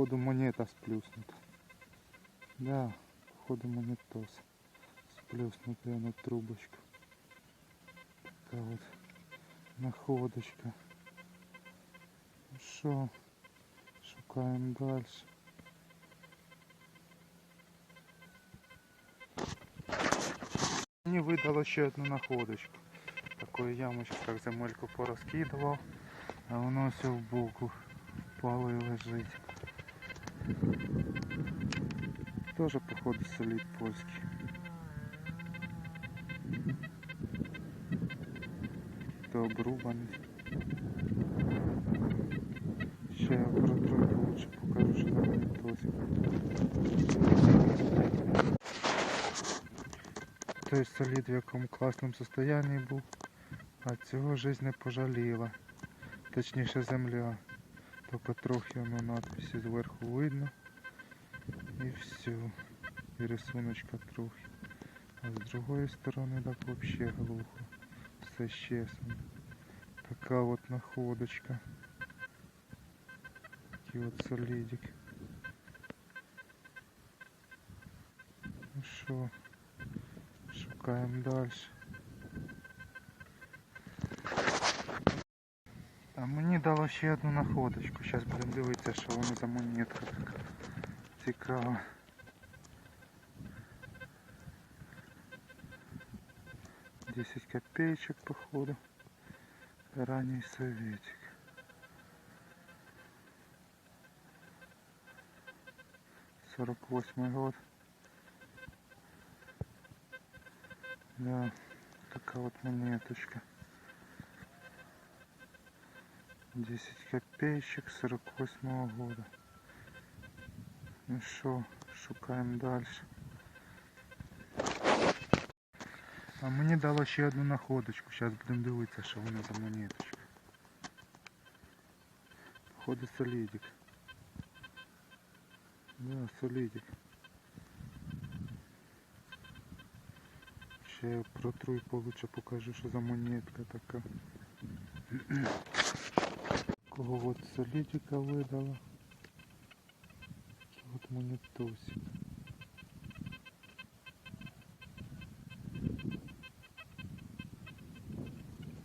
походу монета сплюснута. Да, походу монетос. Сплюснута на трубочку. Така от находочка. Ну що, шукаємо далі. Мені видало ще одну находочку. Такої ямочки, так земельку порозкидував, а воно все в боку впало і лежить. Тоже походу солід польський. То обрубаний. Ще я протру лучше покажу, що там не досі. Той солід в якому класному состоянні був, а цього жизнь не пожаліла. Точніше земля. Тільки трохи воно надписи зверху видно. І все. І рисуночка трохи. А з другої сторони так вообще глухо. Все щесно. Така от находочка. Такий от солідик. Ну що, шукаємо далі. Мені дало ще одну находочку. Зараз будемо дивитися, що воно за монетка така. Десять копеечек походу. Ранний советик. Сорок восьмой год. Да, такая вот монеточка. 10 копеечек 48 года. Ну що, шукаємо далі. А мені дало ще одну находочку. Зараз будемо дивитися, що воно за монеточка. Походу солідик. Да, солідик. Ще протру і получше покажу, що за монетка така. Кого вот солитика видала. Вот от монетосик.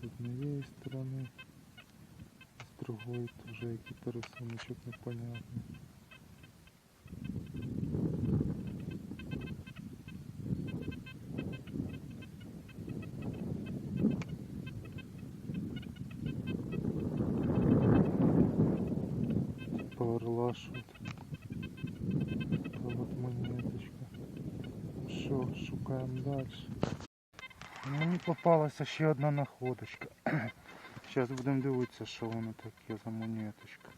З однієї сторони, з другої теж який-то рисуночок непонятний. Типа орла шут. Така от монеточка. Ну Що, шукаємо далі. Мені попалася ще одна находочка. Зараз будемо дивитися, що воно таке за монеточка.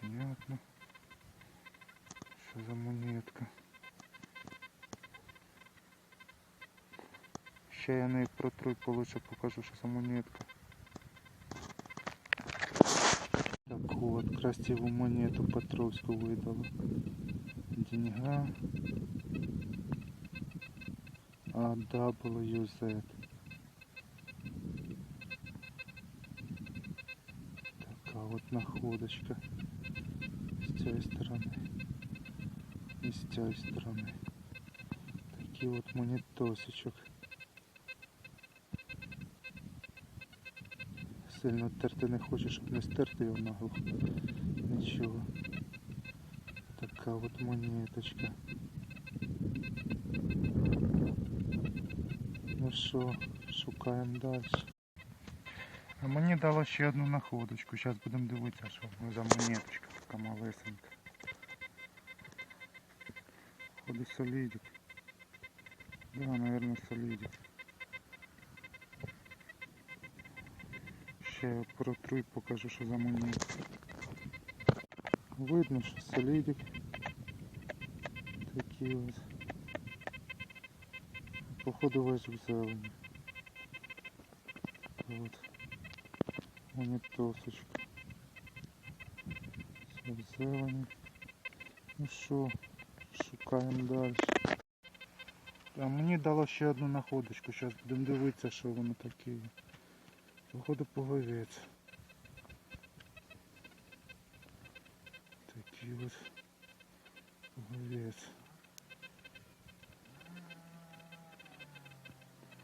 Понятно. Що за монетка. Ще я неї протру получше покажу, що за монетка. Таку от красиву монету Петровську видала. Деньга. AWZ. Така от находочка. З цієї сторони. І з цієї сторони. Такий от монетосичок. Сильно терти не хочу, щоб не стерти його нагло. Нічого. Така от монеточка. Ну що, шукаємо далі. А мені дало ще одну находочку. Зараз будемо дивитися, що за монеточка така малесенька. Ходи солідик. Да, наверное, солідик. Ще протру і покажу, що за монетка. Видно, що солідик. Такі ось. Походу весь в зелені. Вот. Монетосочка. Все в зелені. Ну що, шукаємо далі. А мені дало ще одну находочку. Зараз будемо дивитися, що воно таке. Походу пуговець. Такий от пуговець.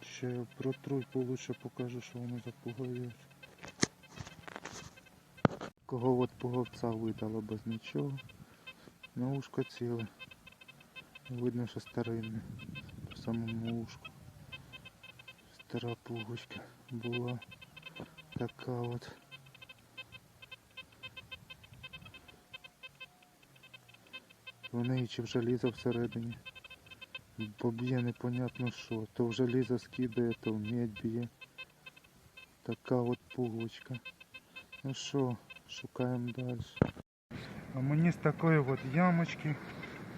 Ще я протру і получше покажу, що воно за пуговець. Кого от пуговця видало без нічого. На ушко ціле. Видно, що старинне. По самому ушку. Стара пуговичка була така от. В неї чи в желізо всередині. Бо б'є непонятно що. То в желізо скидає, то в медь б'є. Така от пуговичка. Ну що, шукаємо далі. А мені з такої от ямочки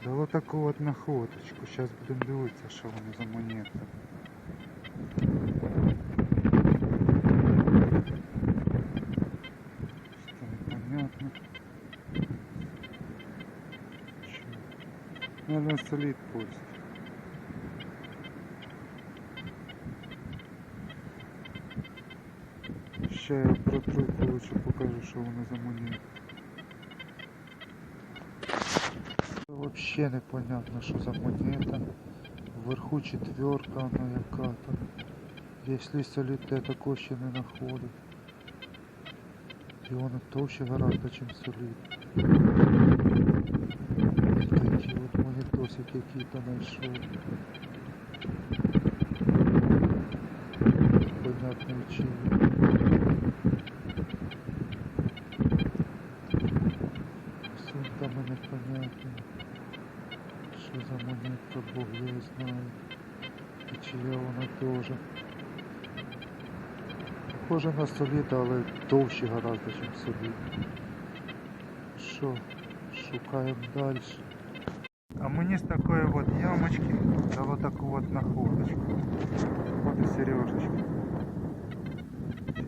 дало таку от находочку. Зараз будемо дивитися, що воно за монета. Что непонятно. Наверное, солид польский. Ще я протру лучше покажу, що воно за монета. Вообще непонятно, що за монета. Вверху четверка, она яка-то. Если солид, то я не находив. И он толще гораздо, чем солид. Такие вот монетосы какие-то нашел. Понятно чьи. Сумками непонятно. Что за монетка, бог ее знает. И чья вона тоже. Похоже на солід, але довші гораздо, ніж солід. Що, шукаємо далі. А мені з такої от ямочки дало таку от находочку. Вот і сережечка.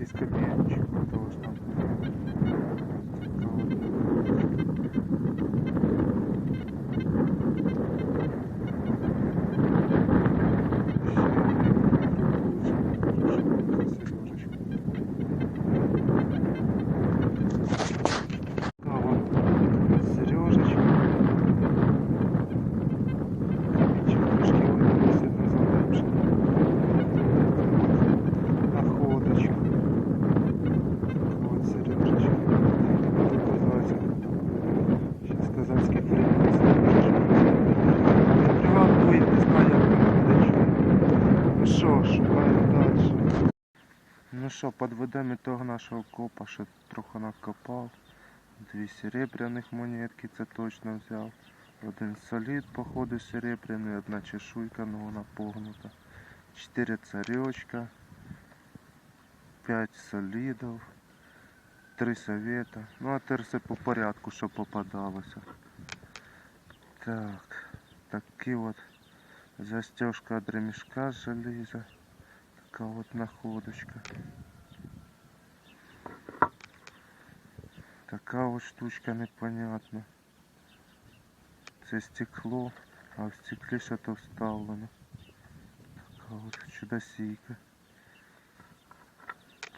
Із камінчика должна бути. Така Ну що, підведемо ітог нашого копа, що трохи накопав. Дві серебряних монетки, це точно взяв. Один солід, походу, серебряний, одна чешуйка, ну вона погнута. Чотири царьочка. П'ять солідів. Три совета. Ну а тепер все по порядку, що попадалося. Так, такі от застежка від ремішка з желіза. Така от находочка. Така от штучка непонятна. Це стекло, а в стеклі що то вставлено. Така от чудосійка.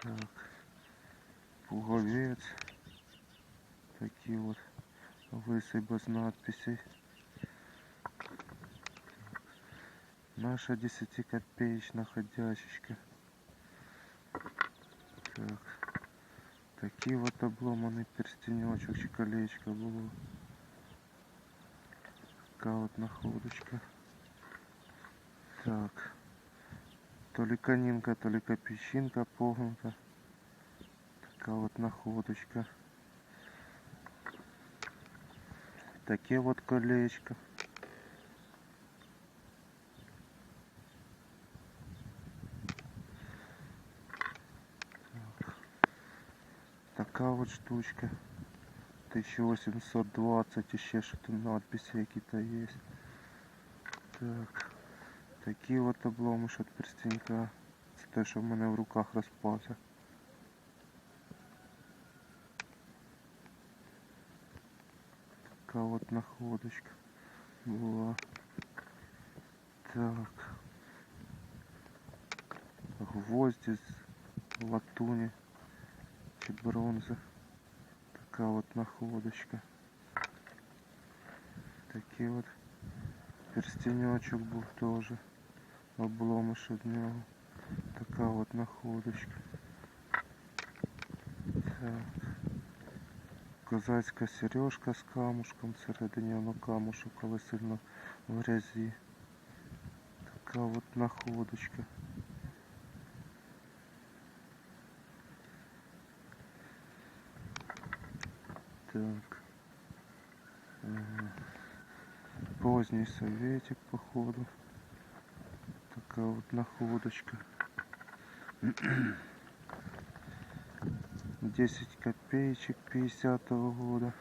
Так. Пуговець. Такі от висиби з надписей. Наша 10-копеечная ходячечка. Так. Такий вот обломаний перстенечок чи колечко було. Така от находочка. Так. То ли конинка, то ли копейщинка погнута. Така от находочка. Таке вот колечко. Така от штучка. 1820 і ще що там надписи які-то є. Так. Такі от обломиш від перстенька. Це те, що в мене в руках розпався. Така от находочка була. Так. Гвозді з латуні чи бронзи. Така от находочка. Такий от перстеньочок був теж. Обломиш від нього. Така от находочка. Так. Козацька сережка з камушком, всередині воно камушок, але сильно в грязі. Така от находочка. Так. Поздний советик, походу. Такая вот находочка. 10 копеечек 50 года.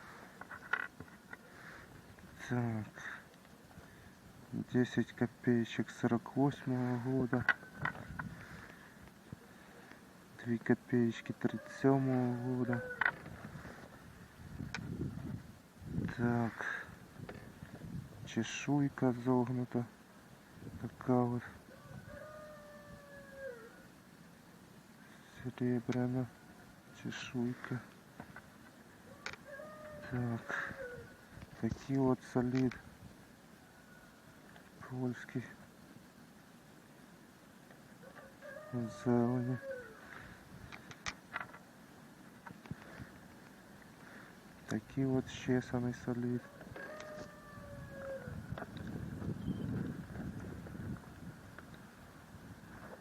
Так. 10 копеечек 48 года. 2 копеечки 37 года. Так. Чешуйка зогнута. Така от. Серебряна чешуйка. Так. Такий от солід. Польський. Зелені. Такий от щесаний солід.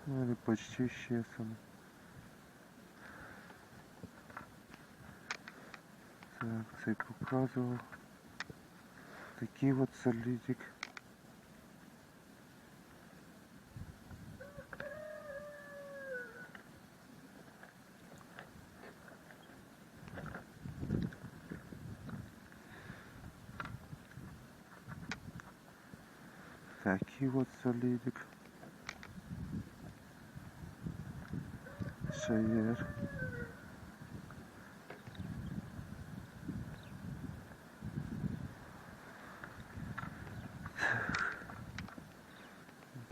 Ну или почти щесаний. Так, цей показував. Такий от солідик. Такий от солідик. Шаєр.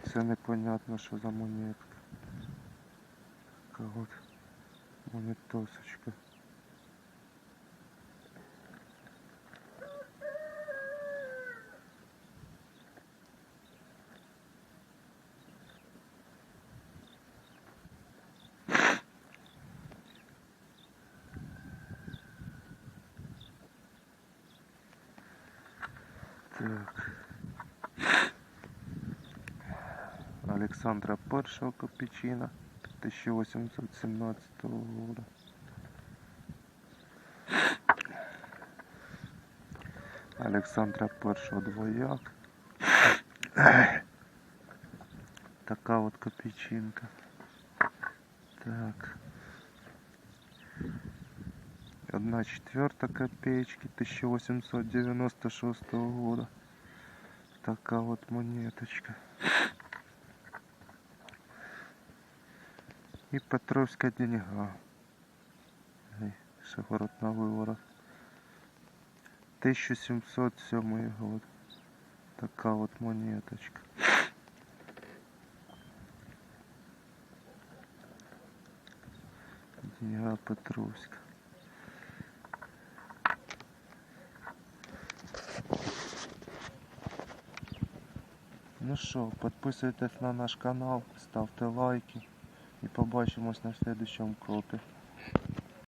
Це непонятно, що за монетка. Така от монетосочка. Так. Олександра Першого Копічина 1817 года. Олександра Першого двояк. Така от копійчинка. Так. 1 четвертая копеечки 1896 года. Такая вот монеточка. И Петровская деньга. Шегород на выворот. 1707 год. Такая вот монеточка. Деньга Петровская. Ну що, підписуйтесь на наш канал, ставте лайки і побачимось на следующем кропі.